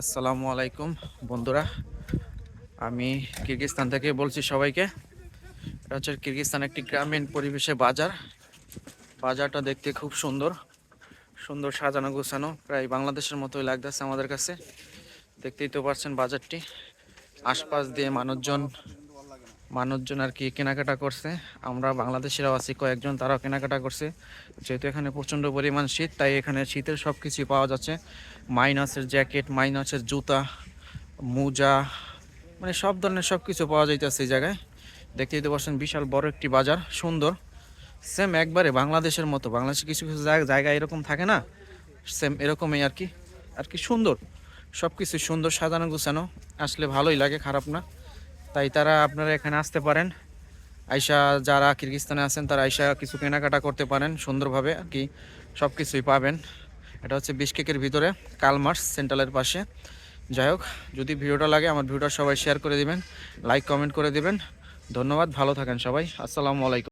আসসালামু আলাইকুম, বন্ধুরা। আমি কিরগিজস্তান থেকে বলছি সবাইকে। এটা হচ্ছে কিরগিজস্তান একটি গ্রামীণ পরিবেশে বাজার। বাজারটা দেখতে খুব সুন্দর। সুন্দর সাজানো গোছানো, প্রায় বাংলাদেশের মতোই লাগতেছে আমাদের কাছে। দেখতেই তো পারছেন বাজারটি। আশপাশ দিয়ে মানুষজন মানুষজন আর কি কেনাকাটা করছে। আমরা বাংলাদেশিরাও আছি, কয়েকজন তারাও কেনাকাটা করছে। যেহেতু এখানে প্রচণ্ড পরিমাণ শীত, তাই এখানে শীতের সব কিছুই পাওয়া যাচ্ছে। মাইনাসের জ্যাকেট, মাইনাসের জুতা, মোজা মানে সব ধরনের সব কিছু পাওয়া যাইতেছে এই জায়গায়। দেখতেই তো পারছেন বিশাল বড় একটি বাজার, সুন্দর। সেম একবারে বাংলাদেশের মতো, বাংলাদেশে কিছু কিছু জায়গা জায়গা এরকম থাকে না? সেম এরকমই আর কি আর কি সুন্দর। সব কিছু সুন্দর সাজানো গুছানো আসলে ভালোই লাগে, খারাপ না। তাই তারা আপনারা এখানে আসতে পারেন। আইসা যারা কিরগিস্তানে আছেন, তারা আইসা কিছু কেনাকাটা করতে পারেন সুন্দরভাবে আর কি। সব কিছুই পাবেন। এটা হচ্ছে বিশকেকের ভিতরে কালমার্স সেন্ট্রালের পাশে। যাই হোক, যদি ভিডিওটা লাগে আমার ভিডিওটা সবাই শেয়ার করে দিবেন, লাইক, কমেন্ট করে দিবেন। ধন্যবাদ, ভালো থাকেন সবাই। আসসালামু আলাইকুম।